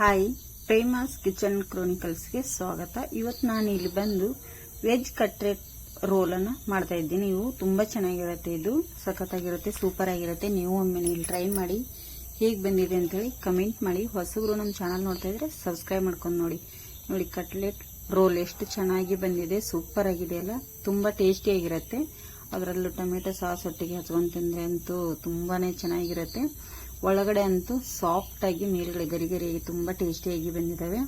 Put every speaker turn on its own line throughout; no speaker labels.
Hi ಪ್ರೇಮಾಸ್ kitchen ಕ್ರೋನಿಕಲ್ಸ್ಗೆ ಸ್ವಾಗತ. ಇವತ್ತು ನಾನು ಇಲ್ಲಿ ಬಂದು ವೆಜ್ ಕಟ್ಲೆಟ್ ರೋಲನ್ನು ಮಾಡ್ತಾ ಇದ್ದೀನಿ. ಇವು ತುಂಬ ಚೆನ್ನಾಗಿರುತ್ತೆ ಇದು. ಸಖತ್ತಾಗಿರುತ್ತೆ ಸೂಪರ್ ಆಗಿರುತ್ತೆ ನೀವು ಒಮ್ಮೆ ಇಲ್ಲಿ ಟ್ರೈ ಮಾಡಿ ಹೇಗೆ ಬಂದಿದೆ ಅಂತೇಳಿ ಕಮೆಂಟ್ ಮಾಡಿ. ಹೊಸಬ್ರು ನಮ್ಮ ಚಾನಲ್ ನೋಡ್ತಾ ಇದ್ರೆ ಸಬ್ಸ್ಕ್ರೈಬ್ ಮಾಡ್ಕೊಂಡು ನೋಡಿ. ನೋಡಿ ಕಟ್ಲೆಟ್ ರೋಲ್ ಎಷ್ಟು ಚೆನ್ನಾಗಿ ಬಂದಿದೆ ಸೂಪರ್ ಆಗಿದೆ ಅಲ್ಲ. ತುಂಬ ಟೇಸ್ಟಿಯಾಗಿರುತ್ತೆ ಅದರಲ್ಲೂ ಟೊಮೆಟೊ ಸಾಸ್ ಒಟ್ಟಿಗೆ ಹಚ್ಕೊಂಡು ತಿಂದರೆ ಅಂತೂ ತುಂಬಾ ಚೆನ್ನಾಗಿರುತ್ತೆ. ಒಳಗಡೆ ಅಂತೂ ಸಾಫ್ಟಾಗಿ ಮೇಲ್ಗಡೆ ಗರಿ ಗರಿಯಾಗಿ ತುಂಬಾ ಟೇಸ್ಟಿಯಾಗಿ ಬಂದಿದ್ದಾವೆ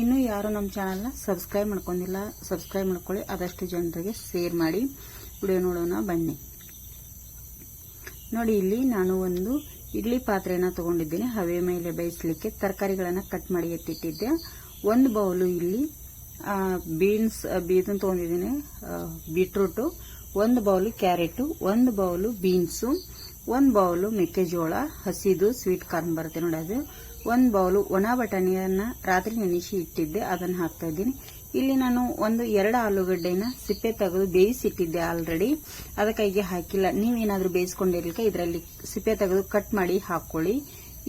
ಇನ್ನೂ ಯಾರು ನಮ್ಮ ಚಾನಲ್ನ ಸಬ್ಸ್ಕ್ರೈಬ್ ಮಾಡ್ಕೊಂಡಿಲ್ಲ ಸಬ್ಸ್ಕ್ರೈಬ್ ಮಾಡ್ಕೊಳ್ಳಿ. ಆದಷ್ಟು ಜನರಿಗೆ ಶೇರ್ ಮಾಡಿ. ವಿಡಿಯೋ ನೋಡೋಣ, ಬನ್ನಿ. ನೋಡಿ, ಇಲ್ಲಿ ನಾನು ಒಂದು ಇಡ್ಲಿ ಪಾತ್ರೆನ ತಗೊಂಡಿದ್ದೀನಿ. ಹವೆ ಮೇಲೆ ಬೇಯಿಸಲಿಕ್ಕೆ ತರಕಾರಿಗಳನ್ನು ಕಟ್ ಮಾಡಿ ಎತ್ತಿಟ್ಟಿದ್ದೆ. ಒಂದು ಬೌಲು ಇಲ್ಲಿ ಬೀನ್ಸ್ ಬೀದನ್ ತಗೊಂಡಿದ್ದೀನಿ. ಬೀಟ್ರೂಟು ಒಂದು ಬೌಲು ಕ್ಯಾರೆಟು ಒಂದು ಬೌಲು ಬೀನ್ಸು ಒಂದು ಬೌಲು ಮೆಕ್ಕೆಜೋಳ, ಹಸಿದು ಸ್ವೀಟ್ ಕಾರ್ನ್ ಬರುತ್ತೆ ನೋಡಿ ಅದು. ಒಂದು ಬೌಲು ಒಣ ಬಟಾಣಿಯನ್ನು ರಾತ್ರಿ ನೆನೆಸಿ ಇಟ್ಟಿದ್ದೆ, ಅದನ್ನು ಹಾಕ್ತಾ ಇದ್ದೀನಿ. ಇಲ್ಲಿ ನಾನು ಒಂದು ಎರಡು ಆಲೂಗಡ್ಡೆನ ಸಿಪ್ಪೆ ತೆಗೆದು ಬೇಯಿಸಿಟ್ಟಿದ್ದೆ ಆಲ್ರೆಡಿ ಅದಕ್ಕಾಗಿ ಹಾಕಿಲ್ಲ. ನೀವೇನಾದರೂ ಬೇಯಿಸ್ಕೊಂಡಿರ್ಲಿಕ್ಕೆ, ಇದರಲ್ಲಿ ಸಿಪ್ಪೆ ತೆಗೆದು ಕಟ್ ಮಾಡಿ ಹಾಕ್ಕೊಳ್ಳಿ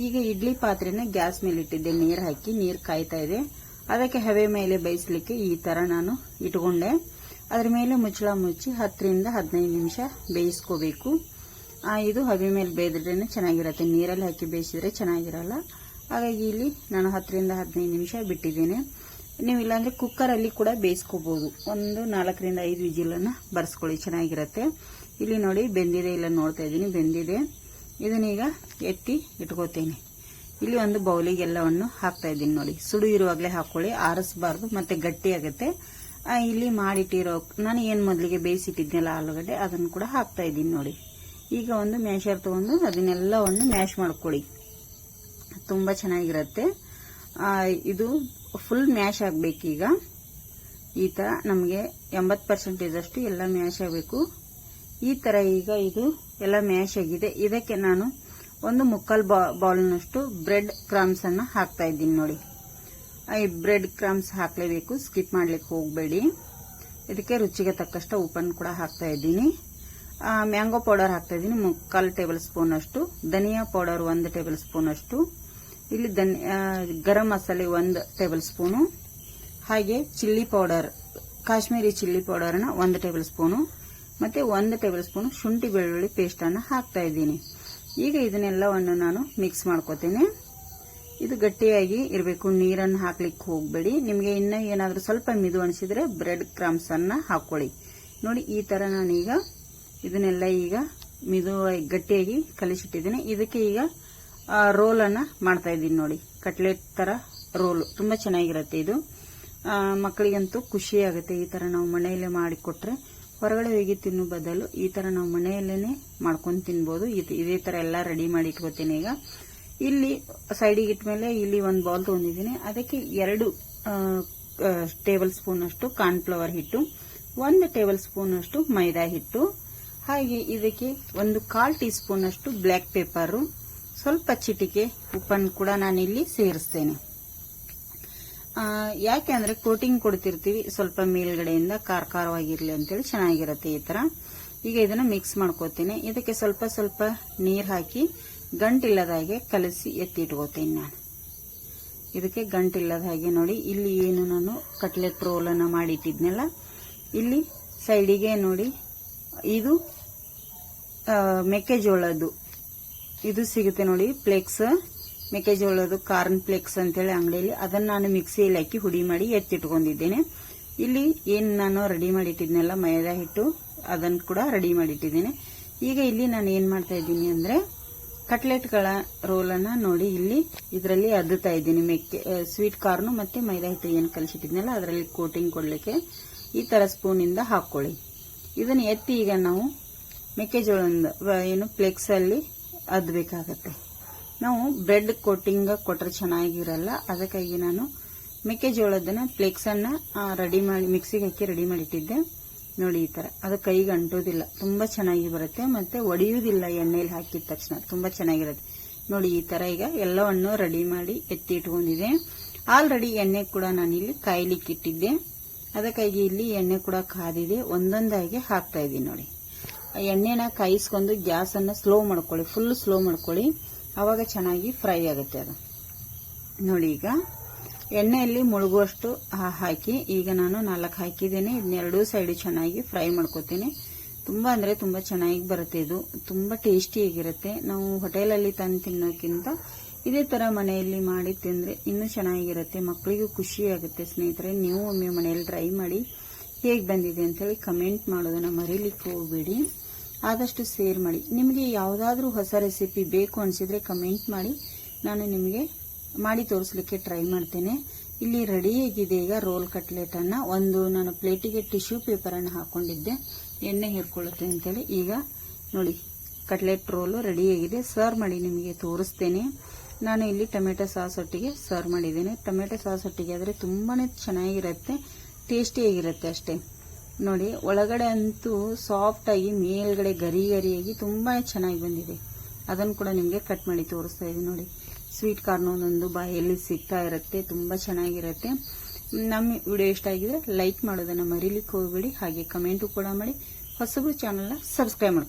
ಈಗ ಇಡ್ಲಿ ಪಾತ್ರೆನ ಗ್ಯಾಸ್ ಮೇಲೆ ಇಟ್ಟಿದ್ದೆ, ನೀರು ಹಾಕಿ, ನೀರು ಕಾಯ್ತಾ ಇದೆ. ಅದಕ್ಕೆ ಹವೆ ಮೇಲೆ ಬೇಯಿಸಲಿಕ್ಕೆ ಈ ತರ ನಾನು ಇಟ್ಕೊಂಡೆ. ಅದ್ರ ಮೇಲೆ ಮುಚ್ಚಳ ಮುಚ್ಚಿ ಹತ್ತರಿಂದ ಹದಿನೈದು ನಿಮಿಷ ಬೇಯಿಸ್ಕೋಬೇಕು. ಇದು ಹಬೆ ಮೇಲೆ ಬೇಯ್ದ್ರೇನೆ ಚೆನ್ನಾಗಿರುತ್ತೆ. ನೀರಲ್ಲಿ ಹಾಕಿ ಬೇಯಿಸಿದ್ರೆ ಚೆನ್ನಾಗಿರಲ್ಲ. ಹಾಗಾಗಿ ಇಲ್ಲಿ ನಾನು ಹತ್ತರಿಂದ ಹದಿನೈದು ನಿಮಿಷ ಬಿಟ್ಟಿದ್ದೀನಿ. ನೀವು ಇಲ್ಲಾಂದರೆ ಕುಕ್ಕರಲ್ಲಿ ಕೂಡ ಬೇಯಿಸ್ಕೋಬೋದು. ಒಂದು ನಾಲ್ಕರಿಂದ ಐದು ವಿಜಿಲನ್ನು ಬರ್ಸ್ಕೊಳ್ಳಿ, ಚೆನ್ನಾಗಿರುತ್ತೆ. ಇಲ್ಲಿ ನೋಡಿ ಬೆಂದಿದೆ, ಇಲ್ಲ ನೋಡ್ತಾ ಇದ್ದೀನಿ, ಬೆಂದಿದೆ. ಇದನ್ನೀಗ ಎತ್ತಿ ಇಟ್ಕೋತೀನಿ. ಇಲ್ಲಿ ಒಂದು ಬೌಲಿಗೆ ಎಲ್ಲವನ್ನು ಹಾಕ್ತಾ ಇದ್ದೀನಿ ನೋಡಿ. ಸುಡು ಇರುವಾಗಲೇ ಹಾಕ್ಕೊಳ್ಳಿ ಆರಿಸ್ಬಾರ್ದು, ಮತ್ತೆ ಗಟ್ಟಿ ಆಗುತ್ತೆ. ಇಲ್ಲಿ ಮಾಡಿಟ್ಟಿರೋ, ನಾನು ಏನು ಮೊದಲಿಗೆ ಬೇಯಿಸಿಟ್ಟಿದ್ನಲ್ಲ ಆಲೂಗಡ್ಡೆ, ಅದನ್ನು ಕೂಡ ಹಾಕ್ತಾ ಇದ್ದೀನಿ ನೋಡಿ. ಈಗ ಒಂದು ಮ್ಯಾಶರ್ ತಗೊಂಡು ಅದನ್ನೆಲ್ಲವನ್ನು ಮ್ಯಾಶ್ ಮಾಡ್ಕೊಳ್ಳಿ. ತುಂಬಾ ಚೆನ್ನಾಗಿರುತ್ತೆ. ಇದು ಫುಲ್ ಮ್ಯಾಶ್ ಆಗಬೇಕೀಗ ಈ ತರ ನಮಗೆ ಎಂಬತ್ತು ಪರ್ಸೆಂಟೇಜ್ ಅಷ್ಟು ಎಲ್ಲ ಮ್ಯಾಶ್ ಆಗಬೇಕು. ಈ ತರ ಈಗ ಇದು ಎಲ್ಲ ಮ್ಯಾಶ್ ಆಗಿದೆ. ಇದಕ್ಕೆ ನಾನು ಒಂದು ಮುಕ್ಕಾಲ್ ಬಾಲ್ನಷ್ಟು ಬ್ರೆಡ್ ಕ್ರಾಮ್ಸ್ ಅನ್ನ ಹಾಕ್ತಾ ಇದ್ದೀನಿ ನೋಡಿ. ಈ ಬ್ರೆಡ್ ಕ್ರಾಮ್ಸ್ ಹಾಕಲೇಬೇಕು. ಸ್ಕಿಪ್ ಮಾಡ್ಲಿಕ್ಕೆ ಹೋಗಬೇಡಿ. ಇದಕ್ಕೆ ರುಚಿಗೆ ತಕ್ಕಷ್ಟು ಉಪ್ಪನ್ನು ಕೂಡ ಹಾಕ್ತಾ ಇದ್ದೀನಿ. ಮ್ಯಾಂಗೋ ಪೌಡರ್ ಹಾಕ್ತಾ ಇದ್ದೀನಿ. ಮುಕ್ಕಾಲು ಟೇಬಲ್ ಸ್ಪೂನ್ ಅಷ್ಟು. ಧನಿಯಾ ಪೌಡರ್ ಒಂದು ಟೇಬಲ್ ಸ್ಪೂನ್ ಅಷ್ಟು. ಇಲ್ಲಿ ಧನ್ ಗರಂ ಮಸಾಲೆ ಒಂದು ಟೇಬಲ್ ಸ್ಪೂನು. ಹಾಗೆ ಚಿಲ್ಲಿ ಪೌಡರ್, ಕಾಶ್ಮೀರಿ ಚಿಲ್ಲಿ ಪೌಡರ್ನ ಒಂದು ಟೇಬಲ್ ಸ್ಪೂನು. ಮತ್ತೆ ಒಂದು ಟೇಬಲ್ ಸ್ಪೂನು ಶುಂಠಿ ಬೆಳ್ಳುಳ್ಳಿ ಪೇಸ್ಟ್ ಅನ್ನ ಹಾಕ್ತಾ ಇದ್ದೀನಿ. ಈಗ ಇದನ್ನೆಲ್ಲವನ್ನು ನಾನು ಮಿಕ್ಸ್ ಮಾಡ್ಕೋತೇನೆ. ಇದು ಗಟ್ಟಿಯಾಗಿ ಇರಬೇಕು. ನೀರನ್ನು ಹಾಕ್ಲಿಕ್ಕೆ ಹೋಗಬೇಡಿ. ನಿಮಗೆ ಇನ್ನೂ ಏನಾದರೂ ಸ್ವಲ್ಪ ಮಿದು ಅನಿಸಿದ್ರೆ ಬ್ರೆಡ್ ಕ್ರಮ್ಸನ್ನು ಹಾಕ್ಕೊಳ್ಳಿ. ನೋಡಿ, ಈ ತರ ನಾನೀಗ ಇದನ್ನೆಲ್ಲ ಈಗ ಮಿದು ಗಟ್ಟಿಯಾಗಿ ಕಲಿಸಿಟ್ಟಿದ್ದೀನಿ. ಇದಕ್ಕೆ ಈಗ ರೋಲನ್ನು ಮಾಡ್ತಾ ಇದ್ದೀನಿ ನೋಡಿ. ಕಟ್ಲೆಟ್ ಥರ ರೋಲು ತುಂಬ ಚೆನ್ನಾಗಿರುತ್ತೆ ಇದು. ಮಕ್ಕಳಿಗಂತೂ ಖುಷಿ ಆಗುತ್ತೆ ಈ ಥರ ನಾವು ಮನೆಯಲ್ಲೇ ಮಾಡಿಕೊಟ್ರೆ ಹೊರಗಡೆ ಹೋಗಿ ತಿನ್ನೋ ಬದಲು ಈ ಥರ ನಾವು ಮನೆಯಲ್ಲೇ ಮಾಡ್ಕೊಂಡು ತಿನ್ಬೋದು. ಇದು- ಇದೇ ಥರ ಎಲ್ಲ ರೆಡಿ ಮಾಡಿ ಇಟ್ಕೋತೀನಿ ಈಗ. ಇಲ್ಲಿ ಸೈಡಿಗೆ ಇಟ್ಮೇಲೆ ಇಲ್ಲಿ ಒಂದು ಬೌಲ್ ತೊಗೊಂಡಿದ್ದೀನಿ. ಅದಕ್ಕೆ ಎರಡು ಟೇಬಲ್ ಸ್ಪೂನ್ ಅಷ್ಟು ಕಾರ್ನ್ಫ್ಲವರ್ ಹಿಟ್ಟು, ಒಂದು ಟೇಬಲ್ ಸ್ಪೂನ್ ಅಷ್ಟು ಮೈದಾ ಹಿಟ್ಟು ಹಾಗೆ ಇದಕ್ಕೆ ಒಂದು ಕಾಲ್ ಟೀ ಸ್ಪೂನ್ ಅಷ್ಟು ಬ್ಲ್ಯಾಕ್ ಪೇಪರ್ ಸ್ವಲ್ಪ ಚಿಟಿಕೆ ಉಪ್ಪನ್ನು ಕೂಡ ನಾನಿಲ್ಲಿ ಸೇರಿಸ್ತೇನೆ. ಆ, ಯಾಕೆ ಅಂದರೆ ಕೋಟಿಂಗ್ ಕೊಡ್ತಿರ್ತೀವಿ ಸ್ವಲ್ಪ ಮೇಲ್ಗಡೆಯಿಂದ ಖಾರ ಖಾರವಾಗಿರಲಿ ಅಂತೇಳಿ ಚೆನ್ನಾಗಿರುತ್ತೆ ಈ ತರ. ಈಗ ಇದನ್ನ ಮಿಕ್ಸ್ ಮಾಡ್ಕೋತೀನಿ. ಇದಕ್ಕೆ ಸ್ವಲ್ಪ ಸ್ವಲ್ಪ ನೀರು ಹಾಕಿ ಗಂಟಿಲ್ಲದ ಹಾಗೆ ಕಲಸಿ ಎತ್ತಿ ಇಟ್ಕೋತೀನಿ ನಾನು. ಇದಕ್ಕೆ ಗಂಟಿಲ್ಲದ ಹಾಗೆ ನೋಡಿ ಇಲ್ಲಿ ಏನು ನಾನು ಕಟ್ಲೆಟ್ ರೋಲ್ ಅನ್ನ ಮಾಡಿ ಇಲ್ಲಿ ಸೈಡಿಗೆ ನೋಡಿ ಇದು ಮೆಕ್ಕೆಜೋಳದ್ದು. ಇದು ಸಿಗುತ್ತೆ ನೋಡಿ, ಫ್ಲೆಕ್ಸ್. ಮೆಕ್ಕೆಜೋಳದ್ದು ಕಾರ್ನ್ ಫ್ಲೆಕ್ಸ್ ಅಂತೇಳಿ ಅಂಗಡಿಯಲ್ಲಿ. ಅದನ್ನ ನಾನು ಮಿಕ್ಸಿಯಲ್ಲಿ ಹಾಕಿ ಹುಡಿ ಮಾಡಿ ಎತ್ತಿಟ್ಕೊಂಡಿದ್ದೇನೆ. ಇಲ್ಲಿ ಏನು ನಾನು ರೆಡಿ ಮಾಡಿಟ್ಟಿದ್ನೆಲ್ಲ, ಮೈದಾ ಹಿಟ್ಟು, ಅದನ್ನು ಕೂಡ ರೆಡಿ ಮಾಡಿಟ್ಟಿದ್ದೇನೆ. ಈಗ ಇಲ್ಲಿ ನಾನು ಏನು ಮಾಡ್ತಾ ಇದ್ದೀನಿ ಅಂದರೆ, ಕಟ್ಲೆಟ್ಗಳ ರೋಲನ್ನು ನೋಡಿ ಇಲ್ಲಿ ಇದರಲ್ಲಿ ಅದ್ದುತ್ತಾ ಇದ್ದೀನಿ ಮೆಕ್ಕೆ ಸ್ವೀಟ್ ಕಾರ್ನು ಮತ್ತು ಮೈದಾ ಹಿಟ್ಟು ಏನು ಕಲಿಸಿಟ್ಟಿದ್ನಲ್ಲ, ಅದರಲ್ಲಿ ಕೋಟಿಂಗ್ ಕೊಡಲಿಕ್ಕೆ. ಈ ಥರ ಸ್ಪೂನಿಂದ ಹಾಕ್ಕೊಳ್ಳಿ ಇದನ್ನ ಎತ್ತಿ ಈಗ ನಾವು ಮೆಕ್ಕೆಜೋಳದಿಂದ ಏನು ಫ್ಲೆಕ್ಸಲ್ಲಿ ಅದ್ಬೇಕಾಗತ್ತೆ. ನಾವು ಬ್ರೆಡ್ ಕೋಟಿಂಗ್ ಕೊಟ್ಟರೆ ಚೆನ್ನಾಗಿರಲ್ಲ, ಅದಕ್ಕಾಗಿ ನಾನು ಮೆಕ್ಕೆಜೋಳದನ್ನ ಫ್ಲೆಕ್ಸನ್ನು ರೆಡಿ ಮಾಡಿ ಮಿಕ್ಸಿಗೆ ಹಾಕಿ ರೆಡಿ ಮಾಡಿಟ್ಟಿದ್ದೆ. ನೋಡಿ ಈ ಥರ ಅದು ಕೈಗೆ ಅಂಟೋದಿಲ್ಲ. ತುಂಬ ಚೆನ್ನಾಗಿ ಬರುತ್ತೆ, ಮತ್ತು ಒಡೆಯುವುದಿಲ್ಲ ಎಣ್ಣೆಯಲ್ಲಿ ಹಾಕಿದ ತಕ್ಷಣ. ತುಂಬ ಚೆನ್ನಾಗಿರುತ್ತೆ. ನೋಡಿ ಈ ಥರ ಈಗ ಎಲ್ಲವನ್ನು ರೆಡಿ ಮಾಡಿ ಎತ್ತಿ ಇಟ್ಕೊಂಡಿದೆ ಆಲ್ರೆಡಿ ಎಣ್ಣೆ ಕೂಡ ನಾನಿಲ್ಲಿ ಕಾಯ್ಲಿಕ್ಕೆ ಇಟ್ಟಿದ್ದೆ ಅದಕ್ಕಾಗಿ ಇಲ್ಲಿ ಎಣ್ಣೆ ಕೂಡ ಕಾದಿದೆ. ಒಂದೊಂದಾಗಿ ಹಾಕ್ತಾ ಇದ್ದೀನಿ ನೋಡಿ. ಎಣ್ಣೆನ ಕಾಯಿಸ್ಕೊಂಡು ಗ್ಯಾಸನ್ನು ಸ್ಲೋ ಮಾಡ್ಕೊಳ್ಳಿ. ಫುಲ್ ಸ್ಲೋ ಮಾಡ್ಕೊಳ್ಳಿ. ಅವಾಗ ಚೆನ್ನಾಗಿ ಫ್ರೈ ಆಗುತ್ತೆ ಅದು. ನೋಡಿ ಈಗ ಎಣ್ಣೆಯಲ್ಲಿ ಮುಳುಗುವಷ್ಟು ಹಾಕಿ ಈಗ ನಾನು ನಾಲ್ಕು ಹಾಕಿದ್ದೀನಿ. ಇದನ್ನೆರಡೂ ಸೈಡ್ ಚೆನ್ನಾಗಿ ಫ್ರೈ ಮಾಡ್ಕೋತೀನಿ. ತುಂಬ ಅಂದರೆ ತುಂಬ ಚೆನ್ನಾಗಿ ಬರುತ್ತೆ ಇದು. ತುಂಬ ಟೇಸ್ಟಿಯಾಗಿರುತ್ತೆ ನಾವು ಹೋಟೆಲಲ್ಲಿ ತಂದು ತಿನ್ನೋಕ್ಕಿಂತ ಇದೇ ತರ ಮನೆಯಲ್ಲಿ ಮಾಡಿ ತಿಂದ್ರೆ ಇನ್ನೂ ಚೆನ್ನಾಗಿರುತ್ತೆ ಮಕ್ಕಳಿಗೂ ಖುಷಿ ಆಗುತ್ತೆ ಸ್ನೇಹಿತರೆ. ನೀವು ಒಮ್ಮೆ ಮನೆಯಲ್ಲಿ ಟ್ರೈ ಮಾಡಿ ಹೇಗೆ ಬಂದಿದೆ ಅಂತೇಳಿ ಕಮೆಂಟ್ ಮಾಡೋದನ್ನ ಮರೀಲಿಕ್ಕೆ ಹೋಗಬೇಡಿ. ಆದಷ್ಟು ಶೇರ್ ಮಾಡಿ. ನಿಮಗೆ ಯಾವುದಾದ್ರೂ ಹೊಸ ರೆಸಿಪಿ ಬೇಕು ಅನಿಸಿದ್ರೆ ಕಮೆಂಟ್ ಮಾಡಿ. ನಾನು ನಿಮಗೆ ಮಾಡಿ ತೋರಿಸಲಿಕ್ಕೆ ಟ್ರೈ ಮಾಡ್ತೇನೆ. ಇಲ್ಲಿ ರೆಡಿಯಾಗಿದೆ ಈಗ ರೋಲ್ ಕಟ್ಲೆಟ್ ಅನ್ನ. ಒಂದು ನಾನು ಪ್ಲೇಟಿಗೆ ಟಿಶ್ಯೂ ಪೇಪರನ್ನು ಹಾಕೊಂಡಿದ್ದೆ. ಎಣ್ಣೆ ಹೇರ್ಕೊಳ್ಳುತ್ತೆ ಅಂತೇಳಿ ಈಗ ನೋಡಿ ಕಟ್ಲೆಟ್ ರೋಲು ರೆಡಿಯಾಗಿದೆ ಸರ್ವ್ ಮಾಡಿ ನಿಮಗೆ ತೋರಿಸ್ತೇನೆ. ನಾನು ಇಲ್ಲಿ ಟೊಮೆಟೊ ಸಾಸ್ ಒಟ್ಟಿಗೆ ಸರ್ವ್ ಮಾಡಿದ್ದೇನೆ. ಟೊಮೆಟೊ ಸಾಸ್ ಒಟ್ಟಿಗೆ ಆದರೆ ತುಂಬಾ ಚೆನ್ನಾಗಿರುತ್ತೆ ಟೇಸ್ಟಿಯಾಗಿರುತ್ತೆ ಅಷ್ಟೇ. ನೋಡಿ, ಒಳಗಡೆ ಅಂತೂ ಸಾಫ್ಟಾಗಿ ಮೇಲ್ಗಡೆ ಗರಿ ಗರಿಯಾಗಿ ತುಂಬಾ ಚೆನ್ನಾಗಿ ಬಂದಿದೆ. ಅದನ್ನು ಕೂಡ ನಿಮಗೆ ಕಟ್ ಮಾಡಿ ತೋರಿಸ್ತಾ ಇದ್ದೀನಿ ನೋಡಿ. ಸ್ವೀಟ್ ಕಾರ್ನ್ ಒಂದೊಂದು ಬಾಯಲ್ಲಿ ಸಿಗ್ತಾ ಇರುತ್ತೆ, ತುಂಬ ಚೆನ್ನಾಗಿರುತ್ತೆ. ನಮ್ಮ ವಿಡಿಯೋ ಇಷ್ಟ ಆಗಿದ್ರೆ ಲೈಕ್ ಮಾಡೋದನ್ನು ಮರಿಲಿಕ್ಕೆ ಹೋಗಬೇಡಿ. ಹಾಗೆ ಕಮೆಂಟು ಕೂಡ ಮಾಡಿ. ಹೊಸಬ್ರು ಚಾನಲ್ನ ಸಬ್ಸ್ಕ್ರೈಬ್ ಮಾಡ್ಕೊಳ್ಳಿ